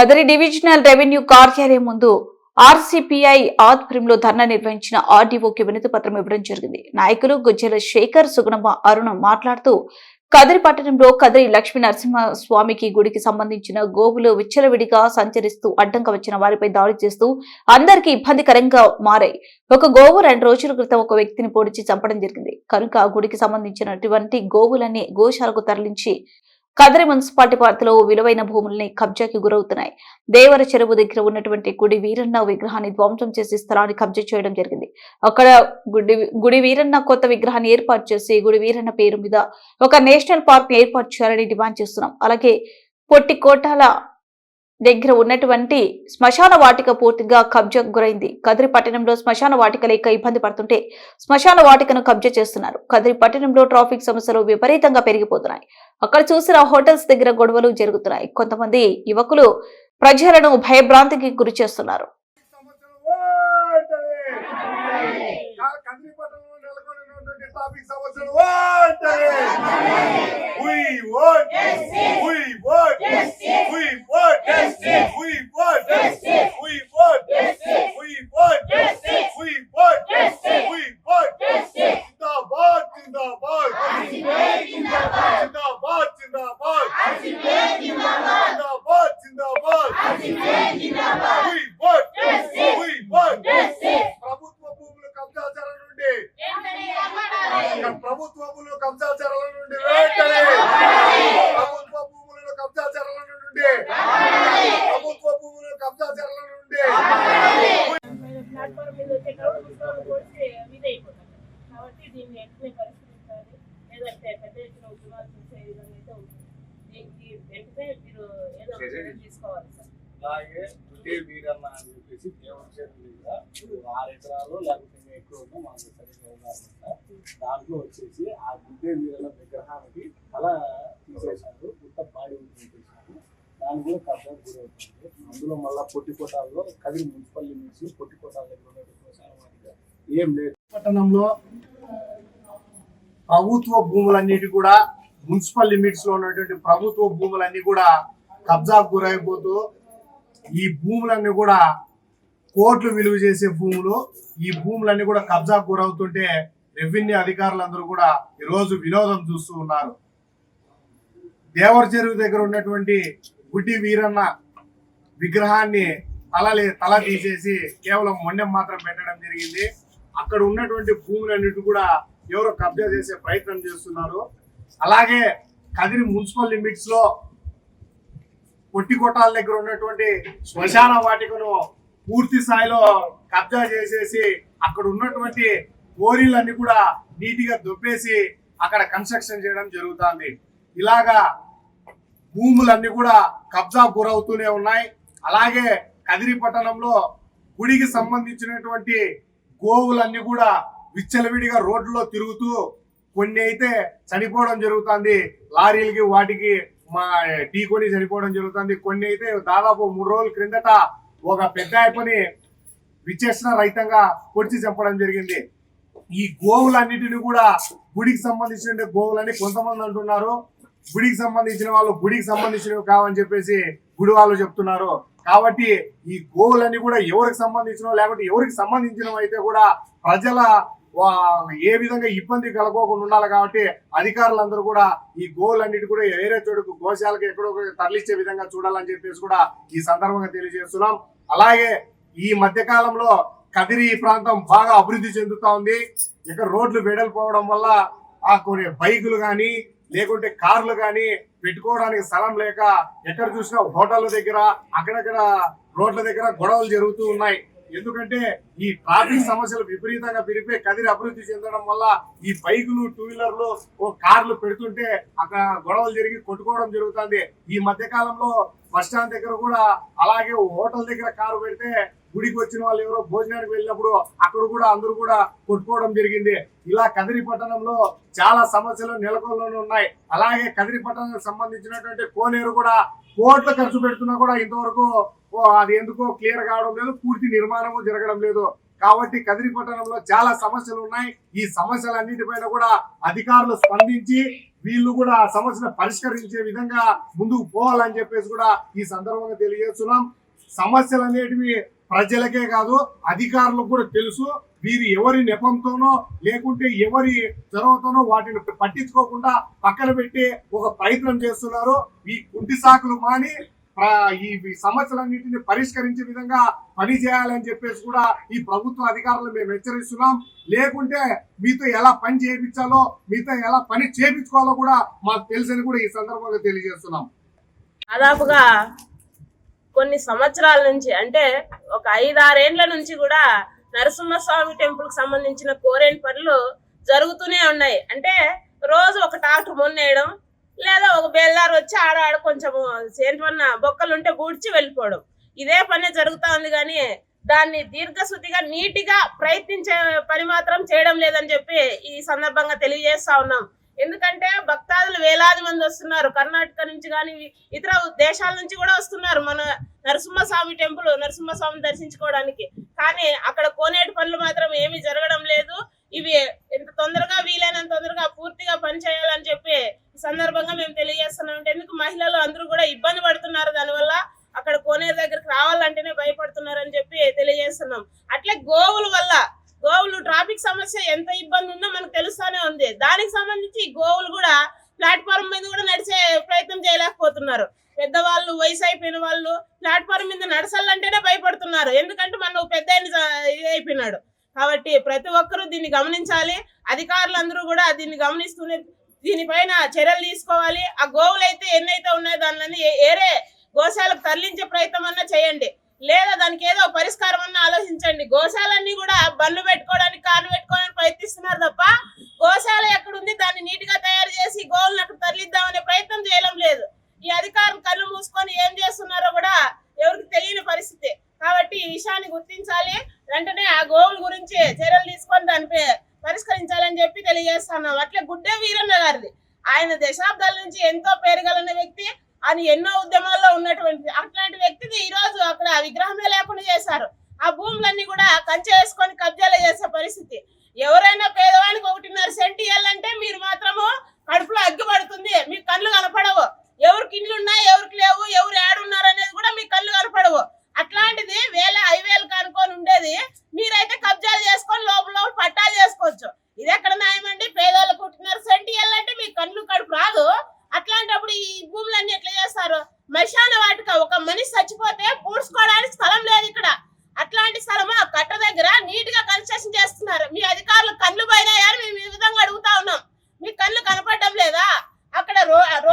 కదరి divisional revenue కార్యాలయం ముందు ఆర్సీపీఐ ఆధ్వర్యంలో ధర్నా నిర్వహించిన ఆర్డీఓకి వినతి పత్రం ఇవ్వడం జరిగింది. నాయకులు గుజ్జల శేఖర్ సుగుణమ్మ అరుణ మాట్లాడుతూ కదిరి పట్టణంలో కదిరి లక్ష్మీ నరసింహ స్వామికి గుడికి సంబంధించిన గోవులు విచ్చలవిడిగా సంచరిస్తూ అడ్డంగా వచ్చిన వారిపై దాడి చేస్తూ అందరికీ ఇబ్బందికరంగా మారాయి. ఒక గోవు రెండు రోజుల క్రితం ఒక వ్యక్తిని పొడిచి చంపడం జరిగింది. కనుక గుడికి సంబంధించినటువంటి గోవులన్నీ గోశాలకు తరలించి కదిరి మున్సిపాలిటీ పరిధిలో విలువైన భూముల్ని కబ్జాకి గురవుతున్నాయి. దేవర చెరువు దగ్గర ఉన్నటువంటి గుడి వీరన్న విగ్రహాన్ని ధ్వంసం చేసి స్థలాన్ని కబ్జా చేయడం జరిగింది. అక్కడ గుడి గుడి వీరన్న కొత్త విగ్రహాన్ని ఏర్పాటు చేసి గుడి వీరన్న పేరు మీద ఒక నేషనల్ పార్క్ని ఏర్పాటు చేయాలని డిమాండ్ చేస్తున్నాం. అలాగే పొట్టి కోటాల దగ్గర ఉన్నటువంటి శ్మశాన వాటిక పూర్తిగా కబ్జాకు గురైంది. కదిరి పట్టణంలో శ్మశాన వాటిక లేక ఇబ్బంది పడుతుంటే శ్మశాన వాటికను కబ్జా చేస్తున్నారు. కదిరి పట్టణంలో ట్రాఫిక్ సమస్యలు విపరీతంగా పెరిగిపోతున్నాయి. అక్కడ చూసిన హోటల్స్ దగ్గర గొడవలు జరుగుతున్నాయి. కొంతమంది యువకులు ప్రజలను భయభ్రాంతికి గురి చేస్తున్నారు. ట్రాఫిక్ సమస్యలు ప్రభుత్వ భూములు కబ్జా చర్యల నుండి ప్రభుత్వ భూములను కబ్జా చర్యల నుండి ప్రభుత్వ భూములు కబ్జా చర్యల నుండి కాబట్టి దీన్ని వెంటనే పరిశీలించాలి లేదంటే పెద్ద ఎత్తున ఉద్యమాలు చూసే విధంగా అయితే ఉంటుంది వెంటనే మీరు ఏదో తీసుకోవాలి అలాగే మీరన్నా అని చెప్పేసి దేవుడి చేతులు ఆరు ఎకరాలు లేకపోతే ఎక్కువ ఉన్నా మాకు సరిగ్గా దాంట్లో వచ్చేసి ఆ గుడ్డే వీరన్న విగ్రహానికి తల తీసేశారు. మొత్తం బాడీ తీసేశారు. దాని కూడా కబ్జా గురవుతుంది. అందులో మళ్ళా పొట్టికోటాల్లో కదిరి మున్సిపల్ లిమిట్స్ పొట్టికోటాల దగ్గర ఉన్నటువంటి ఏం లేదు. పట్టణంలో ప్రభుత్వ భూములన్నిటి కూడా మున్సిపల్ లిమిట్స్లో ఉన్నటువంటి ప్రభుత్వ భూములన్నీ కూడా కబ్జాకు గురైపోతూ ఈ భూములన్నీ కూడా కోట్లు విలువ చేసే భూములు ఈ భూములన్నీ కూడా కబ్జా గురవుతుంటే రెవెన్యూ అధికారులందరూ కూడా ఈరోజు వినోదం చూస్తూ ఉన్నారు. దేవర చెరువు దగ్గర ఉన్నటువంటి గుడ్డి వీరన్న విగ్రహాన్ని తలలే తల తీసేసి కేవలం మొండెం మాత్రం పెట్టడం జరిగింది. అక్కడ ఉన్నటువంటి భూములన్నిటి కూడా ఎవరో కబ్జా చేసే ప్రయత్నం చేస్తున్నారు. అలాగే కదిరి మున్సిపల్ లిమిట్స్లో పొట్టి కొట్టాల దగ్గర ఉన్నటువంటి శ్మశాన వాటికను పూర్తి స్థాయిలో కబ్జా చేసేసి అక్కడ ఉన్నటువంటి కోరీలన్నీ కూడా నీటిగా దొబ్బేసి అక్కడ కన్స్ట్రక్షన్ చేయడం జరుగుతుంది. ఇలాగా భూములన్నీ కూడా కబ్జా గురవుతూనే ఉన్నాయి. అలాగే కదిరి పట్టణంలో గుడికి సంబంధించినటువంటి గోవులన్నీ కూడా విచ్చలవిడిగా రోడ్లలో తిరుగుతూ కొన్ని అయితే చనిపోవడం జరుగుతుంది. లారీలకి వాటికి మా టీ కొని చనిపోవడం జరుగుతుంది. కొన్ని అయితే దాదాపు మూడు రోజుల క్రిందట ఒక పెద్ద అయిపోయి విచేసిన రైతంగా పొడిచి చంపడం జరిగింది. ఈ గోవులన్నిటిని కూడా గుడికి సంబంధించిన గోవులని కొంతమంది అంటున్నారు. గుడికి సంబంధించిన వాళ్ళు గుడికి సంబంధించినవి కావని చెప్పేసి గుడి వాళ్ళు చెప్తున్నారు. కాబట్టి ఈ గోవులన్నీ కూడా ఎవరికి సంబంధించినవి లేకపోతే ఎవరికి సంబంధించినవి అయితే కూడా ప్రజల ఏ విధంగా ఇబ్బంది కలగకుండా ఉండాలి కాబట్టి అధికారులందరూ కూడా ఈ గోవులన్నిటి కూడా వేరే చోటుకు గోశాలకు ఎక్కడో తరలించే విధంగా చూడాలని చెప్పేసి కూడా ఈ సందర్భంగా తెలియజేస్తున్నాం. అలాగే ఈ మధ్య కాలంలో కదిరి ప్రాంతం బాగా అభివృద్ధి చెందుతా ఉంది. ఇక్కడ రోడ్లు వెడల్పోవడం వల్ల ఆ కొన్ని బైకులు కానీ లేకుంటే కార్లు కానీ పెట్టుకోవడానికి స్థలం లేక ఎక్కడ చూసినా హోటళ్ళ దగ్గర అక్కడక్కడ రోడ్ల దగ్గర గొడవలు జరుగుతూ ఉన్నాయి. ఎందుకంటే ఈ ట్రాఫిక్ సమస్యలు విపరీతంగా పెరిగిపోయి కదిరి అభివృద్ధి చెందడం వల్ల ఈ బైకులు టూ వీలర్లు ఓ కార్లు పెడుతుంటే అక్కడ గొడవలు జరిగి కొట్టుకోవడం జరుగుతుంది. ఈ మధ్య కాలంలో బస్ స్టాండ్ దగ్గర కూడా అలాగే హోటల్ దగ్గర కారు పెడితే గుడికి వచ్చిన వాళ్ళు ఎవరో భోజనానికి వెళ్ళినప్పుడు అక్కడ కూడా అందరూ కూడా కొట్టుకోవడం జరిగింది. ఇలా కదిరి పట్టణంలో చాలా సమస్యలు నెలకొల్లోనే ఉన్నాయి. అలాగే కదిరి పట్టణానికి సంబంధించినటువంటి కోనేరు కూడా కోట్ల ఖర్చు పెడుతున్నా కూడా ఇంతవరకు ఓ అది ఎందుకో క్లియర్ కావడం లేదు పూర్తి నిర్మాణము జరగడం లేదు. కాబట్టి కదిరి పట్టణంలో చాలా సమస్యలు ఉన్నాయి. ఈ సమస్యలన్నిటిపైన కూడా అధికారులు స్పందించి వీళ్ళు కూడా ఆ సమస్యను పరిష్కరించే విధంగా ముందుకు పోవాలని చెప్పేసి కూడా ఈ సందర్భంగా తెలియజేస్తున్నాం. సమస్యలు అనేటివి ప్రజలకే కాదు అధికారులకు కూడా తెలుసు. వీరు ఎవరి నెపంతోనో లేకుంటే ఎవరి చొరవతోనో వాటిని పట్టించుకోకుండా పక్కన పెట్టి ఒక ప్రయత్నం చేస్తున్నారు. ఈ కుంటి సాకులు మాని ఈ సమస్యలన్నింటినీ పరిష్కరించే విధంగా పని చేయాలని చెప్పేసి కూడా ఈ ప్రభుత్వ అధికారులు మేము హెచ్చరిస్తున్నాం. లేకుంటే మీతో ఎలా పని చేయించాలో మీతో ఎలా పని చేయించుకోవాలో కూడా మాకు తెలుసని కూడా ఈ సందర్భంగా తెలియజేస్తున్నాం. దాదాపుగా కొన్ని సంవత్సరాల నుంచి అంటే ఒక ఐదారేండ్ల నుంచి కూడా నరసింహస్వామి టెంపుల్కు సంబంధించిన కోరేని పనులు జరుగుతూనే ఉన్నాయి. అంటే రోజు ఒక ట్రాక్టర్ మొన్నేయడం లేదా ఒక బెల్లారు వచ్చి ఆడ ఆడ కొంచెం ఏంటన్నా బొక్కలు ఉంటే గుడిచి వెళ్ళిపోవడం. ఇదే పని జరుగుతా ఉంది కానీ దాన్ని దీర్ఘశుద్ధిగా నీటిగా ప్రయత్నించే పని మాత్రం చేయడం లేదని చెప్పి ఈ సందర్భంగా తెలియజేస్తా ఉన్నాం. ఎందుకంటే భక్తాదులు వేలాది మంది వస్తున్నారు. కర్ణాటక నుంచి కానీ ఇతర దేశాల నుంచి కూడా వస్తున్నారు మన నరసింహస్వామి టెంపుల్ నరసింహస్వామిని దర్శించుకోవడానికి. కానీ అక్కడ కోనేటి పనులు మాత్రం ఏమీ జరగడం లేదు. ఇవి ఎంత తొందరగా వీలైనంత తొందరగా పూర్తిగా పని చేయాలని చెప్పి సందర్భంగా మేము తెలియజేస్తున్నాం. అంటే ఎందుకు మహిళలు అందరూ కూడా ఇబ్బంది పడుతున్నారు? దానివల్ల అక్కడ కోనేరు దగ్గరికి రావాలంటేనే భయపడుతున్నారు అని చెప్పి తెలియజేస్తున్నాం. అట్లే గోవుల వల్ల గోవులు ట్రాఫిక్ సమస్య ఎంత ఇబ్బంది ఉందో మనకు తెలుస్తానే ఉంది. దానికి సంబంధించి గోవులు కూడా ప్లాట్ఫామ్ మీద కూడా నడిచే ప్రయత్నం చేయలేకపోతున్నారు. పెద్దవాళ్ళు వయసు అయిపోయిన వాళ్ళు ప్లాట్ఫామ్ మీద నడచాలంటేనే భయపడుతున్నారు. ఎందుకంటే మన పెద్ద ఇది అయిపోయినాడు. కాబట్టి ప్రతి ఒక్కరూ దీన్ని గమనించాలి. అధికారులందరూ కూడా దీన్ని గమనిస్తూనే దీనిపైన చర్యలు తీసుకోవాలి. ఆ గోవులు అయితే ఎన్నైతే ఉన్నాయో దానిని ఏరే గోశాలకు తరలించే ప్రయత్నం అన్నా చేయండి. లేదా దానికి ఏదో పరిష్కారం అన్న ఆలోచించండి. గోశాలన్నీ కూడా బళ్ళు పెట్టుకోవడానికి కాళ్ళు పెట్టుకోవడానికి ప్రయత్నిస్తున్నారు తప్ప గోశాల ఎక్కడుంది దాన్ని నీట్గా తయారు చేసి గోవులు ఎంతో పేరుగలిగిన వ్యక్తి అని ఎన్నో ఉద్యమాల్లో ఉన్నటువంటి అట్లాంటి వ్యక్తిని ఈ రోజు అక్కడ విగ్రహమే లేకుండా చేశారు. ఆ భూములన్నీ కూడా కంచె వేసుకొని కబ్జాలు చేసే పరిస్థితి. ఎవరైనా పేదవానికి ఒకటిన్నర సెంట్ ఇవ్వాలంటే మీరు మాత్రము కడుపులో అగ్గిపడుతుంది మీ కళ్ళు కనపడవు. శ్మశాన వాటిక. ఒక మనిషి చచ్చిపోతే పూడ్చుకోవడానికి స్థలం లేదు ఇక్కడ. అట్లాంటి స్థలము? ఆ కట్ట దగ్గర నీట్గా కన్స్ట్రక్షన్ చేస్తున్నారు. మీ అధికారులు కళ్ళు పోయినాయని మేము ఈ విధంగా అడుగుతా ఉన్నాం. మీ కళ్ళు కనపడడం లేదా? అక్కడ రో